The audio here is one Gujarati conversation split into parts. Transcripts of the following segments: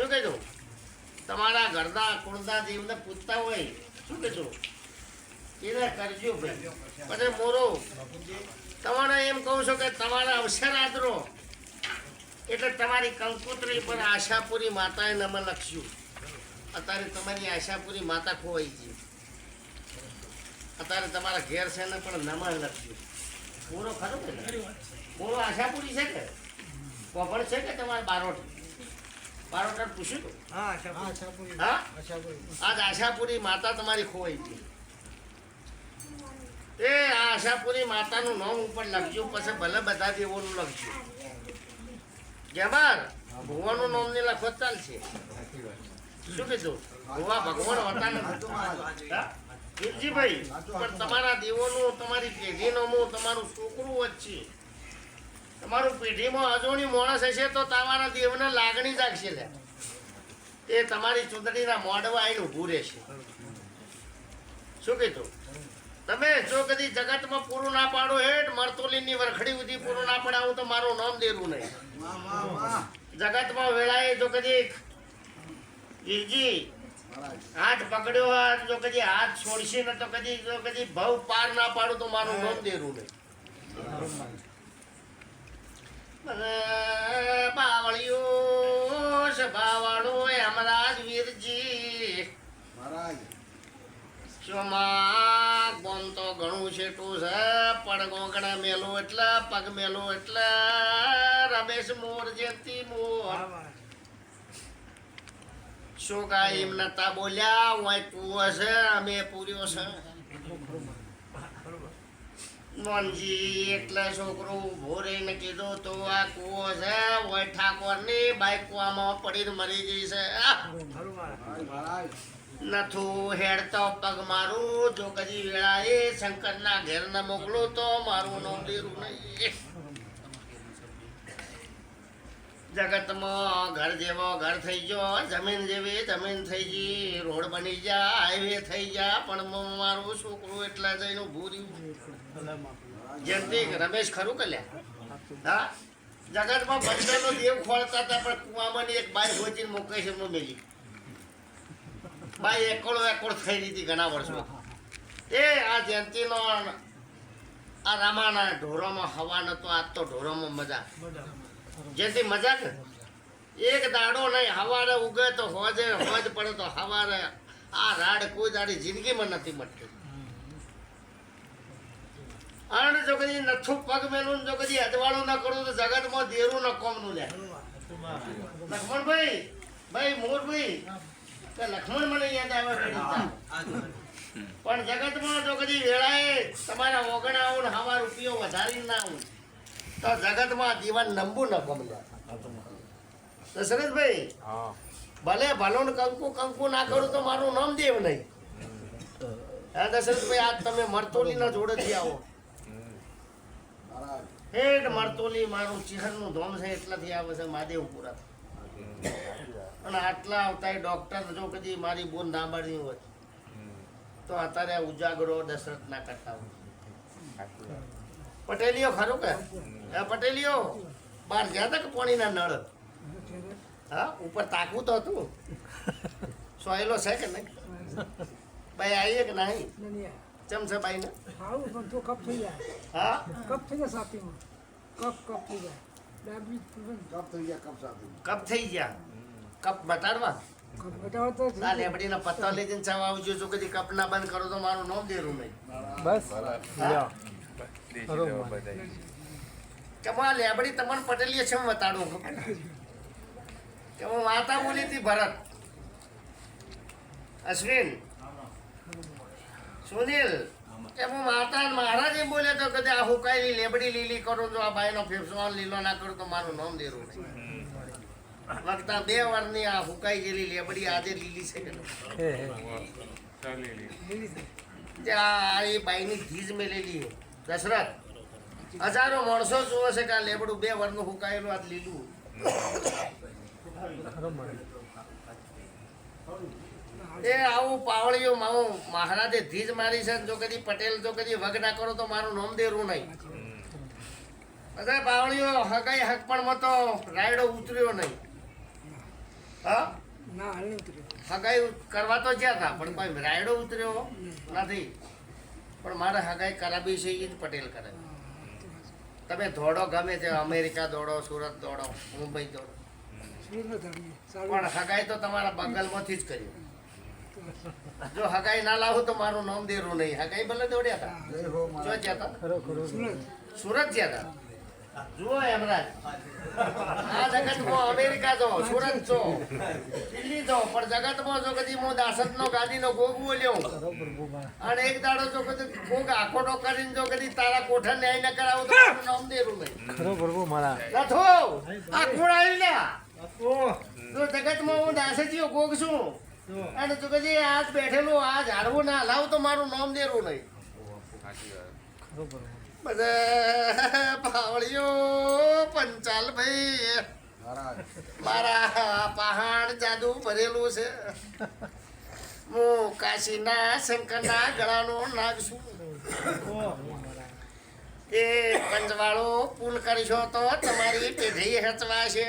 શું કહેજો? તમારા ઘરના કુળના જીવને પૂછતા હોય, શું કહેજો એને કરજો ભાઈ. મોરો, તમારે એમ કહું છું કે તમારા અવસર આદરો એટલે તમારી કંકોત્રી પર આશાપુરી માતાએ નમ લખ્યું. અત્યારે તમારી આશાપુરી માતા ખોવાઈ ગઈ. અત્યારે તમારા ઘેર છે ને પણ નમ લખ્યું. પૂરો ખરો કે પૂરો આશાપુરી છે કે? કોપણ છે કે તમારે બારોટ? પૂછ્યું? હા આશાપુરી. હા આજ આશાપુરી માતા તમારી ખોવાઈ ગઈ. એ આ આશાપુરી માતાનું નામ ઉપર લખજો પછી ભલે બધા દેવોનું લખજો. ગેબાર ભગવાનનું નામ નહીં લખો ચાલશે. શું કીધું? ભગવા ભગવાન હતા નથી. હા? પણ તમારા દેવોનું તમારી પેઢીનું મું તમારું છોકરું વચ્ચે તમારું પેઢીમાં અજોણી માણસ હશે તો તમારા દેવને લાગણી જાગશે લે. એ તમારી ચૂંટણીના મોડવા આવીને ઊભું રહેશે. શું કીધું? તમે જો કદી જગતમાં પૂરું ના પાડો હેઠ મરતોલીની વરખડી સુધી પૂરું ના પડાવું તો મારું નામ દેરું નહીં. જગતમાં વેળાએ જો કદી ગીરજી હાથ પકડ્યો હોય જો કદી હાથ છોડશે ને તો કદી, જો કદી ભવ પાર ના પાડું તો મારું નામ દેરું નહીં. બાવળિયો સભાવાળો અમરાજ વીરજી શોમાં ગોમ તો ઘણું છેટું છે મેલું એટલે, પગ મેલો એટલે, રમેશ મોર જેતી મોર. શું કાંઈ એમ નતા બોલ્યા? હોય કુવો છે, અમે પૂર્યો છે. નોનજી એટલે છોકરો ઊભો રહીને તો આ કૂવો છે, ઓય ઠાકોરની બાઈક કુવામાં પડીને મરી ગઈ છે! નથું હેડતો પગ મારું, જો વેળાએ શંકરના ઘેર મોકલો તો મારું નોંધીરું નહીં જગતમાં ઘર જેવો ઘર થઈ ગયો, જમીન જેવી જમીન થઈ ગઈ, રોડ બની જા હાઈવે થઈ જા, પણ મારું છોકરું એટલા જઈને ઊભું રહ્યું. જયંતિ રમેશ ખરું કલ્યા હા? જગતમાં બંદરનો દેવ ખોળતા હતા, પણ કુવામાં એક બાઈ હોચીને મૂકે છે, એમનો મેલી. બાઈ એકડો એકડ થઈ રહી હતી ઘણા વર્ષો એ આ જયંતિનો આ રામાના ઢોરોમાં હવા નતો, આજ તો ઢોરોમાં મજા. જેથી મજા ને એક દાડો નહીં, હવારે ઉગે તો હોજે, હોજ પડે તો હવારે આ રાડ કોઈ દાડી જિંદગીમાં નથી મટતી અણ જો કદી નથું પગ મેલું જો કદી અજવાળું ન કરું તો જગતમાં દેરું ન કોમનું લે. લક્ષ્મણભાઈ, ભાઈ, મોરભાઈ, કે લક્ષ્મણ મને યાદ આવે પણ જગતમાં જો કદી વેળાએ તમારા ઓગણા આવું ને હવા રૂપિયો વધારી ના આવું. તો જગતમાં જીવન નંબુ ન ગમે દશરથભાઈ ભલે ભલો ને કંકુ કંકુ ના કરું તો મારું નામ દેવ નહીં. હા દશરથભાઈ આજ તમે મરતોલીના જોડેથી આવો. હેઠ મરતોલી મારું ચિહનનું ધોમ છે એટલાથી આવે છે મહાદેવપુરા. અને આટલા આવતા ડોક્ટર જો કદી મારી બોન દાંબાડી હોય તો અત્યારે ઉજાગરો દશરથ ના કરતા હોય. પટેલીઓ ખરું કે? એ પટેલીઓ બહાર જ્યાં તક કે પાણીના નળ? હા ઉપર તાકવું તો હતું. સોયલો છે કે નહીં? ભાઈ આવીએ કે નહીં? ચમ છે ભાઈ ને આવું પણ તો કપ થઈ જાય. હા? કપ થઈ જાય સાતીમાં કપ કપ થઈ જાય. કપ થઈ ગયા કપ સાથે કપ થઈ ના જાય. લેબડીનો પત્તો લઈ જઈને ચવા આવજો. જો કદી કપ ના બંધ કરો તો મારું નામ દેરું નહીં. બસ. હા? બરોબર. કે હું આ લેબડી તમને પટેલીએ છે બતાડું કે હું વાતા બોલી હતી ભરત? અશ્વિન? સુનિલ? કે હું માતા મહારાજે બોલે તો કદી આ હુકાયેલી લેબડી લીલી કરું તો આ ભાઈનો ફેફસો લીલો ના કરું તો મારું નામ દેરું નહીં. વખતા બે વારની આ હુકાઈ ગયેલી લેબડી આજે લીલી છે કે? જે આ એ બાઈની ધીજ મેલેલી દશરથ? હજારો માણસો જોવે છે કે આ લેબડું બે વરનું હુકાયેલું આજ લીલું. એ આવું પાવળીઓ માવું મહારાજે ધીજ મારી છે જો કદી પટેલ જો કદી વગ ના કરો તો મારું નામ દેરું નહીં. બધા પાવળીઓ હગાઈ પણ તો રાયડો ઉતર્યો નહીં. હા? ના હાલ ઉતર્યો. હગાઈ કરવા તો ગયા હતા પણ કોઈ રાયડો ઉતર્યો નથી. પણ મારે હગાઈ કરાવી છે એ જ પટેલ કરે. તમે દોડો ગમે તે અમેરિકા દોડો સુરત દોડો મુંબઈ દોડો. પણ હગાઈ તો તમારા બગલમાંથી જ કર્યું. જો હગાઈ ના લાવું તો મારું નામ દેરું નહીં. હગાઈ ભલે દોડ્યા હતા. ગયા હતા. સુરત સુરત ગયા હતા. જુઓ હેમરાજ આ જગતમાં અમેરિકા જો સુરત છો દિલ્હી જો પણ જગતમાં જો કદી હું દાસતનો ગાદીનો ગોગ બોલ્યો અને એક દાડો જો કદી ગોગ આખોટો કરીને જો કદી તારા કોઠા ન્યાય ન કરાવું તો નામ દેરું નહીં. ખરો પ્રભુ મારા. લથો આ કોણ આવી લ્યા જો જગતમાં હું દાસજીઓ ગોગ છું અને જો કદી આજ બેઠેલું આ ઝાડવું ના લાવ તો મારું નામ દેરું નહીં. ખરો પ્રભુ બધા ભાવળીઓ પંચાલ ભાઈ. મારા પહાડ જાદુ ભરેલું છે. હું કાશીના શંકરના ગળાનો નાગ છું. એ પંચવાળો પુલ કરશો તો તમારી પેઢી હચવાશે.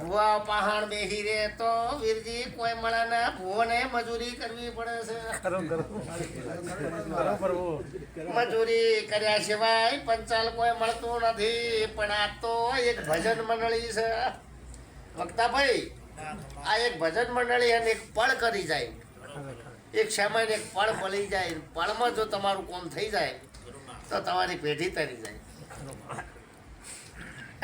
ભુવા પહાણ બેહી રે તો વીરજી કોઈ મળે ને ભુવને મજૂરી કરવી પડે છે. મજૂરી કર્યા સિવાય પંચાલ કોઈ મળતું નથી પણ આ તો એક ભજન મંડળી છે. વક્તાભાઈ આ એક ભજન મંડળી અને એક પળ કરી જાય. એક સમય એક પળ પડી જાય. પળમાં જો તમારું કોમ થઈ જાય તો તમારી પેઢી તરી જાય.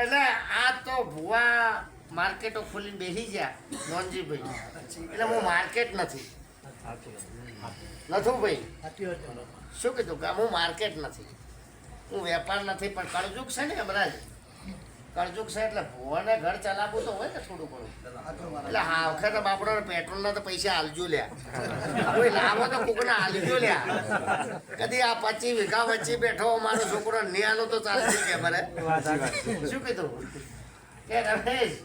એટલે આ તો ભુવા માર્કેટો ખોલીને બેસી ગયા નોનજીભાઈ એટલે હું માર્કેટ નથી. નથું ભાઈ? શું કીધું કે હું માર્કેટ નથી. હું વેપાર નથી પણ કળજુગ છે ને હમણાં કળજુગ છે એટલે ભુવાને ઘર ચલાવવું તો હોય ને થોડું ઘણું. એટલે હા વખતે બાપડો પેટ્રોલના તો પૈસા આલજો લ્યા. કોઈ લાવો તો કોકને આલજો લ્યા. કદી આ પચી વીઘા વચ્ચે બેઠો મારો છોકરો નિયાનો તો ચાલશે કે મને શું કીધું? કે રમેશ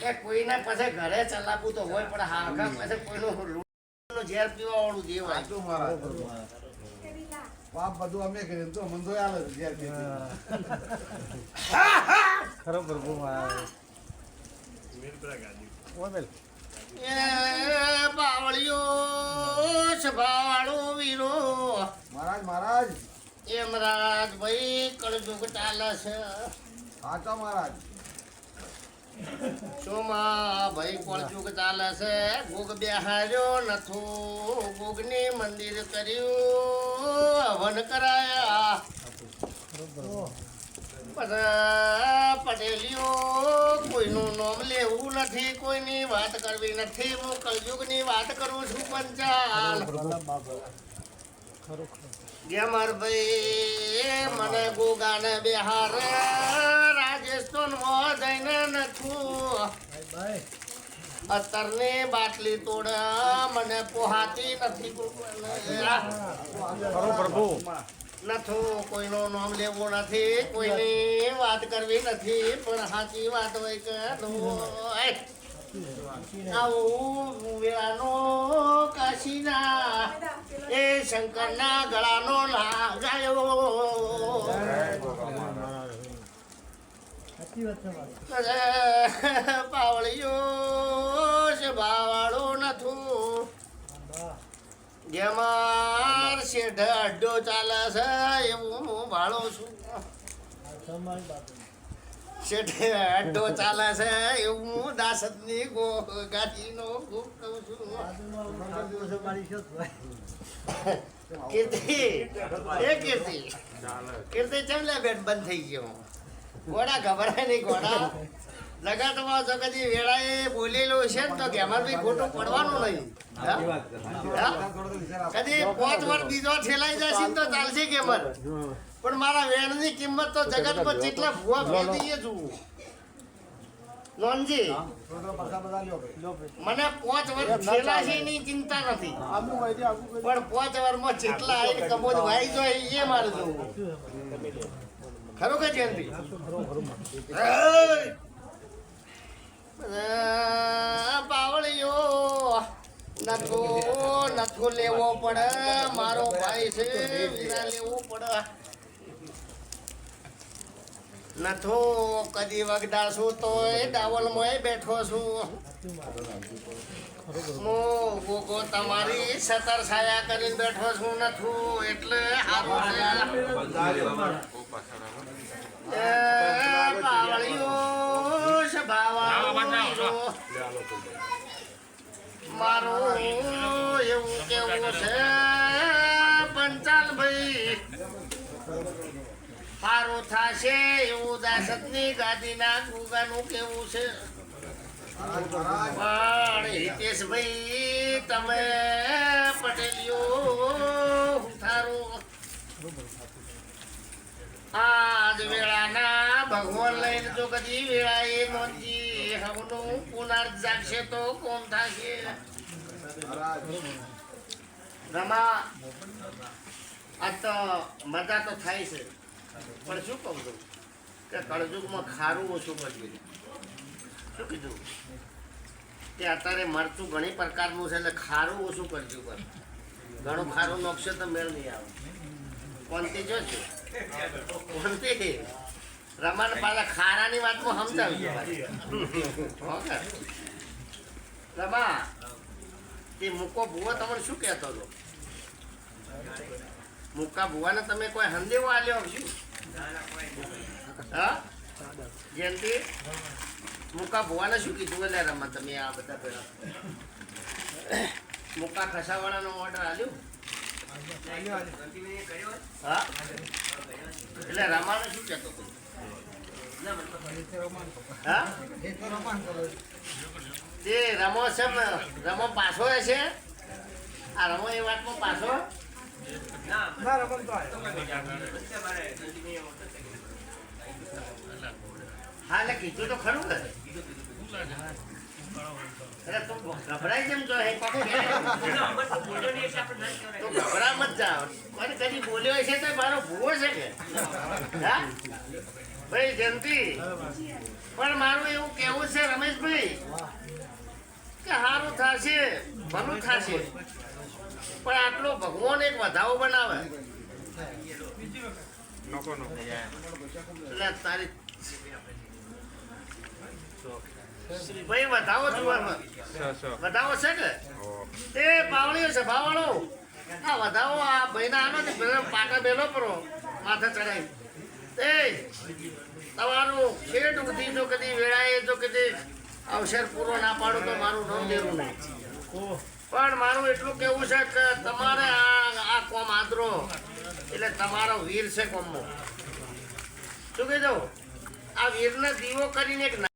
કે કોઈને પછી ઘરે ચલાવવું તો હોય પણ હા વખત પછી કોઈનું લૂંટનું ઝેર પીવા વાળું હોય. સાચું મહારાજ પાપ બધું. અમે કરીએ તો મંદો આલે ઝેર ખરો પ્રભુ મહારાજ ઓમેલ. એ મહારાજ મહારાજ. એમ રાજભાઈ કળજુગ ચાલે છે સાચો મહારાજ. સોમા, ભાઈ કળજુગ ચાલે છે? ગોગ બેહાર્યો નથો. ગોગની મંદિર કર્યું. હવન કરાયા. પટેલીઓ, કોઈનું નામ લેવું નથી, કોઈની વાત કરવી નથી. હું કળજુગની વાત કરું છું, પંચાલ. ગેમરભાઈ મને ગોગાને બિહાર. રાજસ્થાનમાં જઈને નથું. અત્તરની બાટલી તોડ મને પોહાતી નથી પ્રભુ. નથું કોઈનું નામ લેવું નથી કોઈની વાત કરવી નથી પણ સાચી વાત હોય કે આવું વેળાનો કાશીના એ શંકરના ગળાનો લાગાયો પાવળીઓ છે બાવાળો નથું. જેમાં શેઢ અડ્ડો ચાલે છે એવું હું ભાળો છું. શેઠે અડ્ડો ચાલે છે એવું હું દાસતની ગો ગાડીનો કહું છું. કીર્તિ એ કીર્તિ. કીર્તિ ચમલે બેટ બંધ થઈ ગયો. ઘોડા ગભરાય નહીં ઘોડા જગતમાં જો વેળાએ બોલેલું છે ને તો ગેમરભાઈ ખોટું પડવાનું નહીં? કદી પાંચ વર્ષ બીજો ઠેલાઈ જશે તો ચાલશે ગેમર પણ મારા વેણની કિંમત તો જગતમાં જેટલા ભૂવા ભેદીએ છું લોનજી મને પાંચ વર્ષ છેલ્લા છે એની ચિંતા નથી. પણ પાંચ વર્ષમાં જેટલા આવીને કબોજ વાઈ જાય એ મારે જોવું ખરું કે જયંતિ! પાવળીઓ નથો નથો લેવો પડે, મારો ભાઈ છે, વીરા લેવો પડે. નથો કદી વગડાશું તોય ડાવલમાં બેઠો છું. હું ગોગો તમારી સતર છાયા કરીને બેઠો છું નથું એટલે સારું છે. મારું એવું કેવું છે? પંચાલભાઈ સારું થાશે એવું દાસતની ગાદીના ગુગાનું કેવું છે? પણ હિતેશભાઈ, તમે પટેલિયો સારું આજ વેળાના ભગવાન લઈને જો કદી વેળા એ નોંધી તો કોમ થશે. રમા, આ તો મજા તો થાય છે. પણ શું કહું છું? કે કળજુગમાં ખારું ઓછું પડ્યું શું કીધું? કે અત્યારે મરચું ઘણી પ્રકારનું છે એટલે ખારું ઓછું કરજો પર ઘણું ખારું નોખશે તો મેળ નહીં આવે. કોનથી જો છે? કોનથી રમાન પાછા ખારાની વાતમાં. હો રમા તે મૂકો ભૂવો તમને શું કહેતો હતો? મૂકા ભુવાને તમે કોઈ હંદેવો આલ્યો શું હા? જયંતિ મૂકા ભુવાને શું કીધું? એટલે રમા તમે આ બધા પેલા. મૂકા ખસાવાળાનો ઓર્ડર આલ્યો? હા? એટલે રમાને શું કહેતો હતો? તે રમો છે રમો પાછો છે? આ રમો એ વાતમાં પાછો? હા એટલે કીધું તો ખરું ને ગભરાઈ જેમ જો. તું ગભરા મત જા. કોને કદી બોલ્યો છે તો મારો ભૂવો છે કે? હા? ભાઈ જયંતિ. પણ મારું એવું કેવું છે રમેશભાઈ કે સારું થશે ભલું થશે. પણ આટલો ભગવાન એક વધાવો બનાવે. એટલે તારી ભાઈ વધાવો જોવામાં વધાવો છે કે? તે પાવળીઓ છે ભાવવાળો આ વધાવો આ ભાઈના આનો ને પાટા બેલો પરો માથે ચડાવી. એ તમારું શેઠ ઉધી જો કદી વેળાએ જો કદી અવસર પૂરો ના પાડો તો મારું નામ દેવું નહીં. પણ મારું એટલું કેવું છે કે તમારે આ આ કોમ આદરો. એટલે તમારો વીર છે કોમમાં શું કહેજો? આ વીરને દીવો કરીને એક